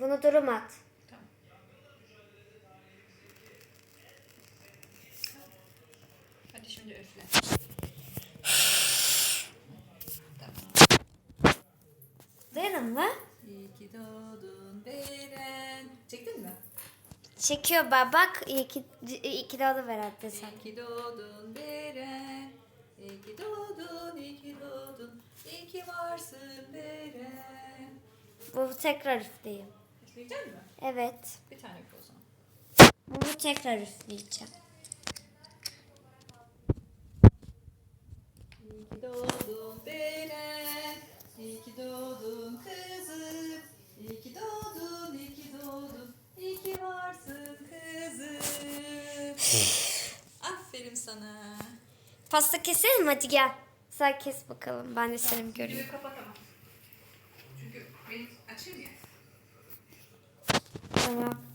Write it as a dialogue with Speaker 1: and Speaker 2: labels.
Speaker 1: Bunu durum at.
Speaker 2: Tamam. Hadi şimdi üfle. Tamam.
Speaker 1: Derin mi?
Speaker 2: İyi ki doğdun Beren. Çektin mi?
Speaker 1: Çekiyor baba. Bak iki, iki de ver hatta sen.
Speaker 2: İyi ki doğdun Beren. İyi ki doğdun, iyi ki doğdun. İyi ki varsın Beren.
Speaker 1: Bu tekrar üfleyeyim.
Speaker 2: Üfleyecek mi?
Speaker 1: Evet.
Speaker 2: Bir tane üfle o zaman.
Speaker 1: Bunu tekrar üfleyeceğim.
Speaker 2: İyi ki doğdun Beren. İyi ki doğdun kızım. İyi ki doğdun, iyi ki doğdun. İyi ki varsın kızım. Aferin sana.
Speaker 1: Pasta keselim mi? Hadi gel. Sen kes bakalım. Ben de seni göreyim.
Speaker 2: Çünkü benim açayım ya.
Speaker 1: Tamam.